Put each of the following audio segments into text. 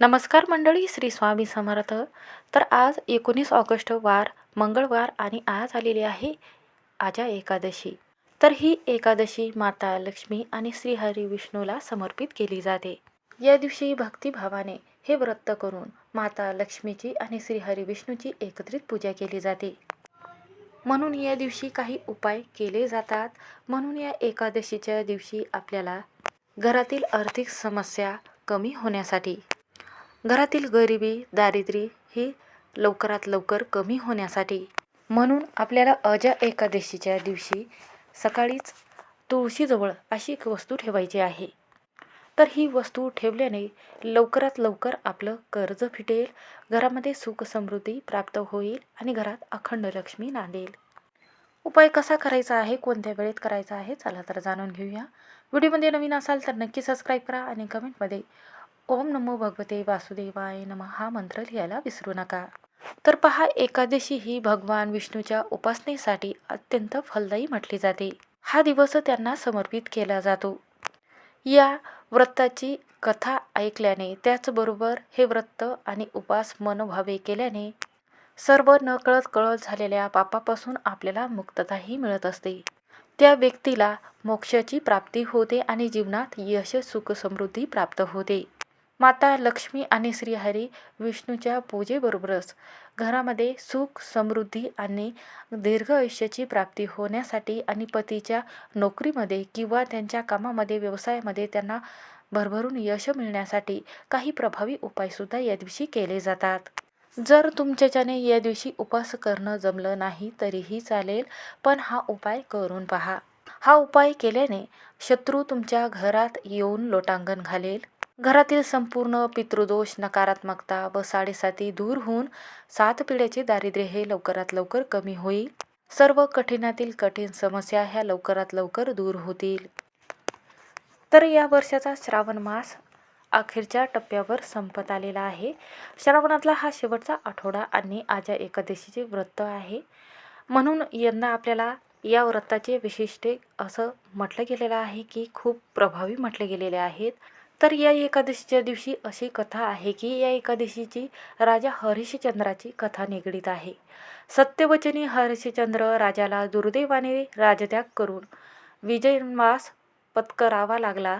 नमस्कार मंडळी श्री स्वामी समर्थ. तर आज एकोणीस ऑगस्ट वार मंगळवार आणि आज आलेली आहे आजा एकादशी. तर ही एकादशी माता लक्ष्मी आणि श्रीहरी विष्णूला समर्पित केली जाते. या दिवशी भक्तिभावाने हे व्रत करून माता लक्ष्मीची आणि श्रीहरी विष्णूची एकत्रित पूजा केली जाते. म्हणून या दिवशी काही उपाय केले जातात. म्हणून या एकादशीच्या दिवशी आपल्याला घरातील आर्थिक समस्या कमी होण्यासाठी घरातील गरिबी दारिद्र्य ही लवकरात लवकर कमी होण्यासाठी. म्हणून आपल्याला अजा एकादशीच्या दिवशी सकाळीच तुळशीजवळ अशी एक वस्तू ठेवायची आहे. तर ही वस्तू ठेवल्याने लवकरात लवकर आपलं कर्ज फिटेल घरामध्ये सुख समृद्धी प्राप्त होईल आणि घरात अखंड लक्ष्मी नांदेल. उपाय कसा करायचा आहे कोणत्या वेळेत करायचा आहे चला तर जाणून घेऊया. व्हिडिओमध्ये नवीन असाल तर नक्की सबस्क्राईब करा आणि कमेंटमध्ये ओम नमो भगवते वासुदेवाय नम. हा मंत्र लिहायला विसरू नका. तर पहा एकादशी ही भगवान विष्णूच्या उपासनेसाठी अत्यंत फलदायी म्हटली जाते. हा दिवस त्यांना समर्पित केला जातो. या व्रताची कथा ऐकल्याने त्याचबरोबर हे व्रत आणि उपास मनोभावे केल्याने सर्व नकळत कळत झालेल्या पापापासून आपल्याला मुक्तताही मिळत असते. त्या व्यक्तीला मोक्षाची प्राप्ती होते आणि जीवनात यश सुख समृद्धी प्राप्त होते. माता लक्ष्मी आणि श्रीहरी विष्णूच्या पूजेबरोबरच घरामध्ये सुख समृद्धी आणि दीर्घ आयुष्याची प्राप्ती होण्यासाठी आणि पतीच्या नोकरीमध्ये किंवा त्यांच्या कामामध्ये व्यवसायामध्ये त्यांना भरभरून यश मिळण्यासाठी काही प्रभावी उपायसुद्धा या दिवशी केले जातात. जर तुमच्याच्याने या दिवशी उपास करणं जमलं नाही तरीही चालेल पण हा उपाय करून पहा. हा उपाय केल्याने शत्रू तुमच्या घरात येऊन लोटांगण घालेल. घरातील संपूर्ण पितृदोष नकारात्मकता व साडेसाती दूर होऊन सात पिढ्याचे दारिद्र्य हे लवकरात लवकर कमी होईल. सर्व कठीणातील कठीण समस्या ह्या लवकरात लवकर दूर होतील. तर या वर्षाचा श्रावण मास अखेरच्या टप्प्यावर संपत आलेला आहे. श्रावणातला हा शेवटचा आठवडा आणि आजा एकादशीचे व्रत आहे. म्हणून यंदा आपल्याला या व्रताचे विशिष्ट असं म्हटलं गेलेलं आहे की खूप प्रभावी म्हटले गेलेले आहेत. तर या एकादशीच्या दिवशी अशी कथा आहे की या एकादशीची राजा हरिश्चंद्राची कथा निगडीत आहे. सत्यवचनी हरिश्चंद्र राजाला दुर्दैवाने राजत्याग करून विजयवास पत्करावा लागला.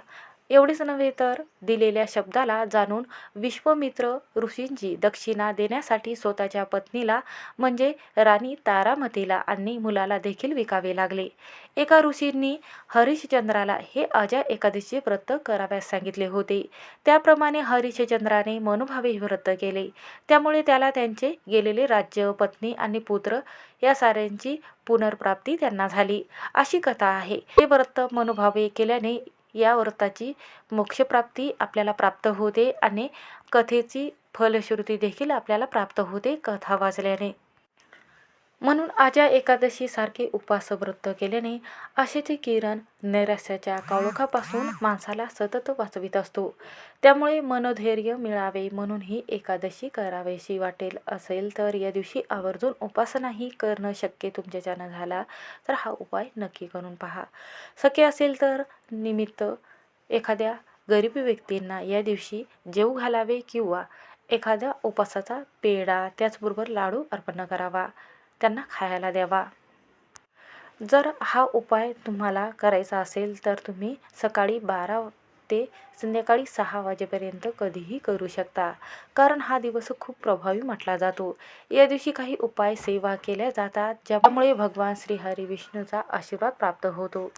एवढेच नव्हे तर दिलेल्या शब्दाला जाणून विश्वमित्र ऋषींची दक्षिणा देण्यासाठी स्वतःच्या पत्नीला म्हणजे राणी तारामतीला आणि मुलाला देखील विकावे लागले. एका ऋषींनी हरिश्चंद्राला हे अजा एकादशी व्रत कराव्यास सांगितले होते. त्याप्रमाणे हरिश्चंद्राने मनोभावे व्रत केले. त्यामुळे त्याला त्यांचे गेलेले राज्य पत्नी आणि पुत्र या साऱ्यांची पुनर्प्राप्ती त्यांना झाली. अशी कथा आहे. हे व्रत मनोभावे केल्याने या व्रताची मोक्षप्राप्ती आपल्याला प्राप्त होते आणि कथेची फलश्रुती देखील आपल्याला प्राप्त होते कथा वाचल्याने. म्हणून आजा एकादशीसारखे उपास व्रत केल्याने आशेचे किरण नैराश्याच्या काळोखापासून माणसाला सतत वाचवित असतो. त्यामुळे मनोधैर्य मिळावे म्हणून ही एकादशी करावेशी वाटेल असेल तर या दिवशी आवर्जून उपासनाही करणं शक्य तुमच्याच्यानं झाला तर हा उपाय नक्की करून पहा. शक्य असेल तर निमित्त एखाद्या गरीब व्यक्तींना या दिवशी जेऊ घालावे किंवा एखाद्या उपासाचा पेढा त्याचबरोबर लाडू अर्पण करावा. त्यांना खायला द्यावा. जर हा उपाय तुम्हाला करायचा असेल तर तुम्ही सकाळी बारा ते संध्याकाळी सहा वाजेपर्यंत कधीही करू शकता. कारण हा दिवस खूप प्रभावी म्हटला जातो. या दिवशी काही उपाय सेवा केल्या जातात ज्यामुळे भगवान श्री हरी विष्णूचा आशीर्वाद प्राप्त होतो.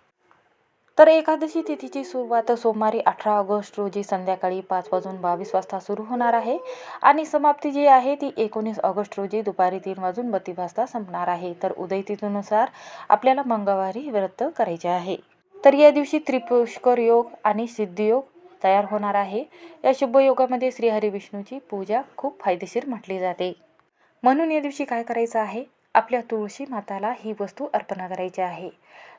तर एकादशी तिथीची सुरुवात सोमवारी अठरा ऑगस्ट रोजी संध्याकाळी पाच वाजून बावीस वाजता सुरू होणार आहे. आणि समाप्ती जी आहे ती एकोणीस ऑगस्ट रोजी दुपारी तीन वाजून बत्तीस वाजता संपणार आहे. तर उदयतिथीनुसार आपल्याला मंगळवारी व्रत करायचे आहे. तर या दिवशी त्रिपुष्कर योग आणि सिद्धियोग तयार होणार आहे. या शुभयोगामध्ये श्रीहरी विष्णूची पूजा खूप फायदेशीर म्हटली जाते. म्हणून या दिवशी काय करायचं आहे? आपल्या तुळशी माताला ही वस्तू अर्पणा करायची आहे.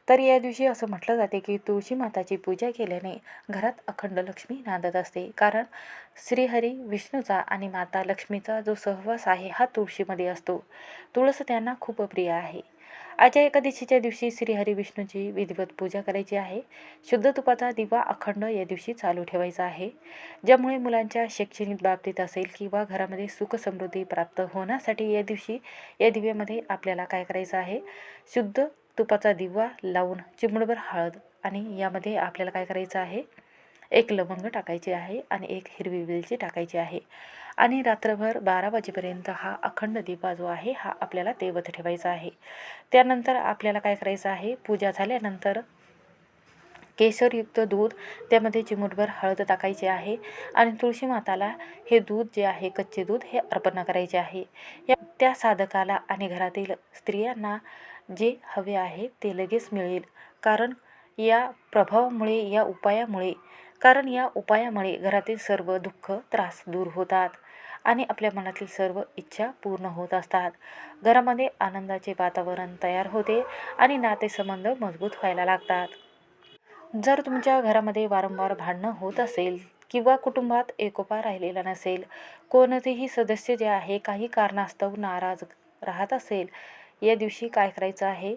तर या दिवशी असं म्हटलं जाते की तुळशी माताची पूजा केल्याने घरात अखंड लक्ष्मी नांदत असते. कारण श्रीहरी विष्णूचा आणि माता लक्ष्मीचा जो सहवास आहे हा तुळशीमध्ये असतो. तुळस त्यांना खूप प्रिय आहे. आजच्या एकादशीच्या दिवशी श्री हरिविष्णूची विधिवत पूजा करायची आहे. शुद्ध तुपाचा दिवा अखंड या दिवशी चालू ठेवायचा आहे. ज्यामुळे मुलांच्या शैक्षणिक बाबतीत असेल किंवा घरामध्ये सुख समृद्धी प्राप्त होण्यासाठी या दिवशी या दिव्यामध्ये आपल्याला काय करायचं आहे? शुद्ध तुपाचा दिवा लावून चिमणभर हळद आणि यामध्ये आपल्याला काय करायचं आहे? एक लवंग टाकायची आहे आणि एक हिरवी वेलची टाकायची आहे. आणि रात्रभर बारा वाजेपर्यंत हा अखंड दिवा जो आहे हा आपल्याला तेवत ठेवायचा आहे. त्यानंतर आपल्याला काय करायचं आहे? पूजा झाल्यानंतर केशरयुक्त दूध त्यामध्ये चिमूटभर हळद टाकायची आहे आणि तुळशी माताला हे दूध जे आहे कच्चे दूध हे अर्पण करायचे आहे. या त्या साधकाला आणि घरातील स्त्रियांना जे हवे आहे ते लगेच मिळेल. कारण या प्रभावामुळे या उपायामुळे कारण या उपायामुळे घरातील सर्व दुःख त्रास दूर होतात आणि आपल्या मनातील सर्व इच्छा पूर्ण होत असतात. घरामध्ये आनंदाचे वातावरण तयार होते आणि नातेसंबंध मजबूत व्हायला लागतात. जर तुमच्या घरामध्ये वारंवार भांडणं होत असेल किंवा कुटुंबात एकोपा राहिलेला नसेल कोणतेही सदस्य जे आहे काही कारणास्तव नाराज राहत असेल या दिवशी काय करायचं आहे?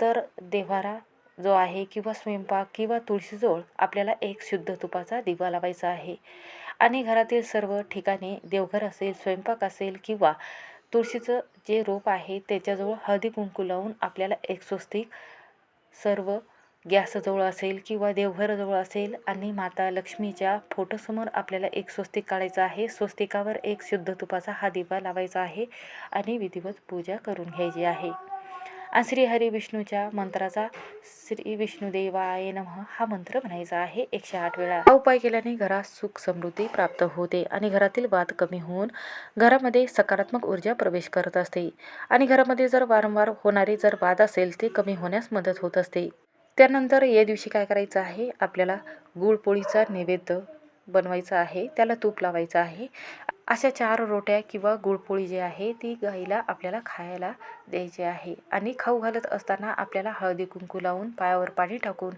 तर देवारा जो आहे किंवा स्वयंपाक किंवा तुळशीजवळ आपल्याला एक शुद्ध तुपाचा दिवा लावायचा आहे. आणि घरातील सर्व ठिकाणी देवघर असेल स्वयंपाक असेल किंवा तुळशीचं जे रोप आहे त्याच्याजवळ हळदी कुंकू लावून आपल्याला एक स्वस्तिक सर्व गॅसजवळ असेल किंवा देवघरजवळ असेल आणि माता लक्ष्मीच्या फोटोसमोर आपल्याला एक स्वस्तिक काढायचं आहे. स्वस्तिकावर एक शुद्ध तुपाचा हा दिवा लावायचा आहे आणि विधिवत पूजा करून घ्यायची आहे. आणि श्री हरी विष्णूच्या मंत्राचा श्री विष्णुदेवाय नमः. हा मंत्र म्हणायचा आहे. एकशे आठ वेळा. हा उपाय केल्याने घरात सुख समृद्धी प्राप्त होते आणि घरातील वाद कमी होऊन घरामध्ये सकारात्मक ऊर्जा प्रवेश करत असते. आणि घरामध्ये जर वारंवार होणारे जर वाद असेल ते कमी होण्यास मदत होत असते. त्यानंतर या दिवशी काय करायचं आहे? आपल्याला गुळपोळीचा नैवेद्य बनवायचा आहे. त्याला तूप लावायचं आहे. अशा चार रोट्या किंवा गुळपोळी जी आहे ती गाईला आपल्याला खायला द्यायची आहे. आणि खाऊ घालत असताना आपल्याला हळदी कुंकू लावून पायावर पाणी टाकून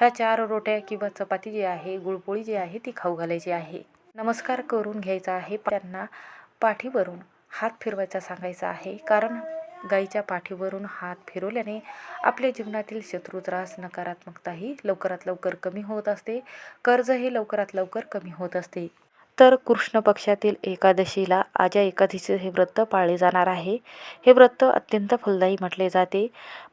ह्या चार रोट्या किंवा चपाती जी आहे गुळपोळी जी आहे ती खाऊ घालायची आहे. नमस्कार करून घ्यायचा आहे त्यांना पाठीवरून हात फिरवायचा सांगायचा आहे. कारण गाईच्या पाठीवरून हात फिरवल्याने आपल्या जीवनातील शत्रू त्रास नकारात्मकताही लवकरात लवकर कमी होत असते. कर्ज हे लवकरात लवकर कमी होत असते. तर कृष्ण पक्षातील एकादशीला आज्या एकादशीचे हे व्रत पाळले जाणार आहे. हे व्रत अत्यंत फलदायी म्हटले जाते.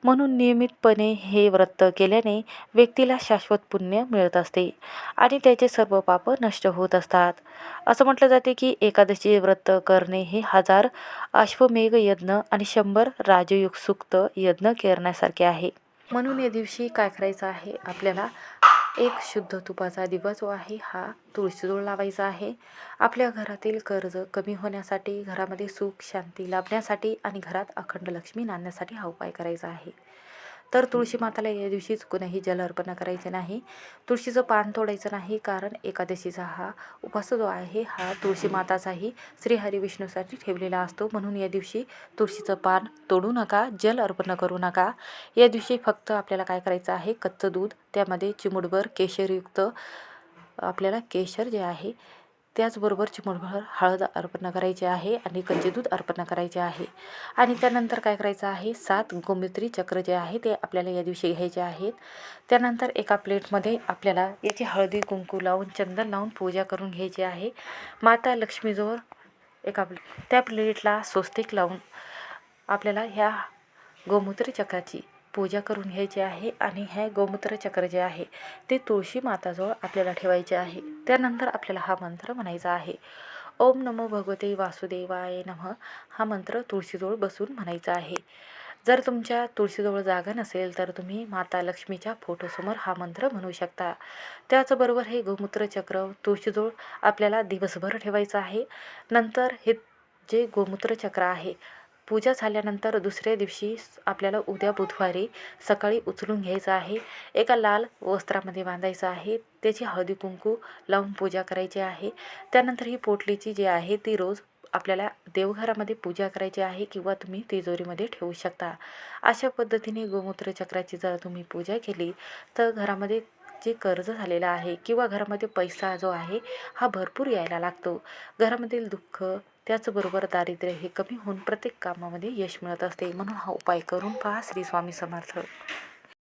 म्हणून नियमितपणे हे व्रत केल्याने व्यक्तीला शाश्वत पुण्य मिळत असते आणि त्याचे सर्व पाप नष्ट होत असतात. असं म्हटलं जाते की एकादशी व्रत करणे हे हजार अश्वमेघ यज्ञ आणि शंभर राजयुग सुक्त यज्ञ करण्यासारखे आहे. म्हणून या दिवशी काय करायचं आहे आपल्याला? एक शुद्ध तुपाचा दिवा जो आहे हा तुळशीजोळ लावायचा आहे. आपल्या घरातील कर्ज कमी होण्यासाठी घरामध्ये सुख शांती लाभण्यासाठी आणि घरात अखंड लक्ष्मी नांदण्यासाठी हा उपाय करायचा आहे. तर तुळशी माताला या दिवशी कुणीही जल अर्पण करायचे नाही. तुळशीचं पान तोडायचं नाही कारण एकादशीचा हा उपास जो आहे हा तुळशी माताचाही श्री विष्णूसाठी ठेवलेला असतो. म्हणून या दिवशी तुळशीचं पान तोडू नका जल अर्पण करू नका. या दिवशी फक्त आपल्याला काय करायचं आहे कच्चं दूध त्यामध्ये चिमुडभर केशरयुक्त आपल्याला केशर जे आहे त्याचबरोबर चिमूटभर हळद अर्पण करायची आहे आणि कच्चे दूध अर्पण करायचे आहे. आणि त्यानंतर काय करायचं आहे? सात गोमित्री चक्र जे आहे ते आपल्याला या दिवशी घ्यायचे आहेत. त्यानंतर एका प्लेटमध्ये आपल्याला याची हळदी कुंकू लावून चंदन लावून पूजा करून घ्यायची आहे. माता लक्ष्मीजवळ एका त्या प्लेटला स्वस्तिक लावून आपल्याला ह्या गोमूत्र चक्राची पूजा करून घ्यायची आहे. आणि हे गोमूत्र चक्र जे आहे ते तुळशी माताजवळ आपल्याला ठेवायचे आहे. त्यानंतर आपल्याला हा मंत्र म्हणायचा आहे. ओम नमो भगवते वासुदेवाय नम. हा मंत्र तुळशीजवळ बसून म्हणायचा आहे. जर तुमच्या तुळशीजवळ जागा नसेल तर तुम्ही माता लक्ष्मीच्या फोटोसमोर हा मंत्र म्हणू शकता. त्याचबरोबर हे गोमूत्र चक्र तुळशीजवळ आपल्याला दिवसभर ठेवायचं आहे. नंतर हे जे गोमूत्र चक्र आहे पूजा झाल्यानंतर दुसऱ्या दिवशी आपल्याला उद्या बुधवारी सकाळी उचलून घ्यायचं आहे. एका लाल वस्त्रामध्ये बांधायचं आहे. त्याची हळदी कुंकू लावून पूजा करायची आहे. त्यानंतर ही पोटलीची जी आहे ती रोज आपल्याला देवघरामध्ये पूजा करायची आहे किंवा तुम्ही तिजोरीमध्ये ठेवू शकता. अशा पद्धतीने गोमूत्र चक्राची जर तुम्ही पूजा केली तर घरामध्ये जे कर्ज झालेलं आहे किंवा घरामध्ये पैसा जो आहे हा भरपूर यायला लागतो. घरामधील दुःख त्याचबरोबर दारिद्र्य हे कमी होऊन प्रत्येक कामामध्ये यश मिळत असते. म्हणून हा उपाय करून पहा श्री स्वामी समर्थ.